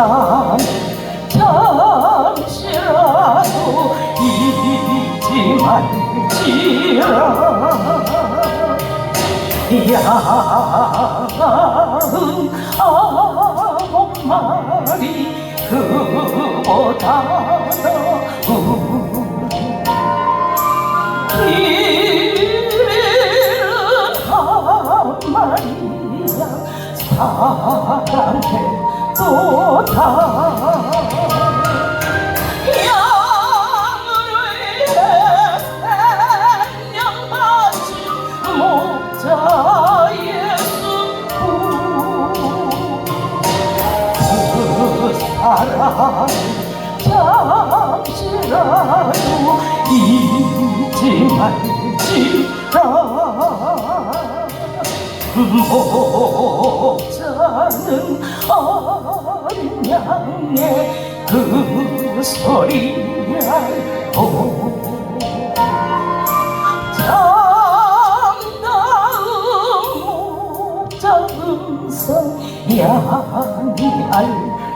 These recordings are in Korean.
사랑 잠시라도 잊지 말지라. 야은 아홉 마리 그보다 더 길은 한 마리야 사랑해 그 잠시라도 잊지 말지 라 목자는 어린 양의 그 소리 알고 참다운 목자 음성 양이 알고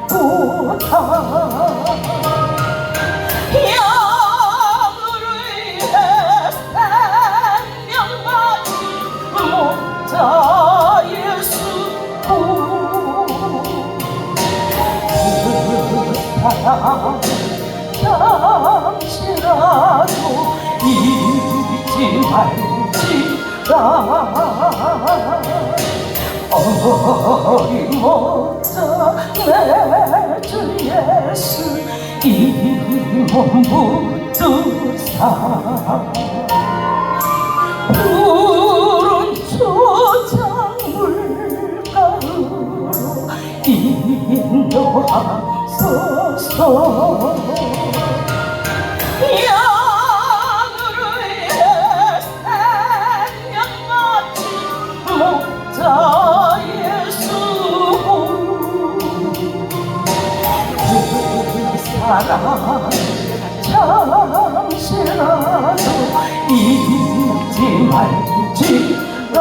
잠시라도 잊지 말지라 어린 목자 내주 예수 이몸 붙드사 사랑 잠시라도 잊지 말지라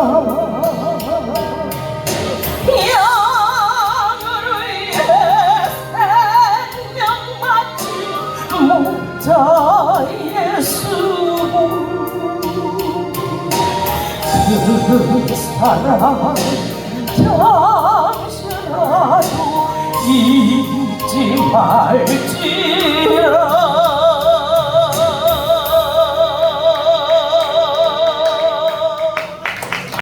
사랑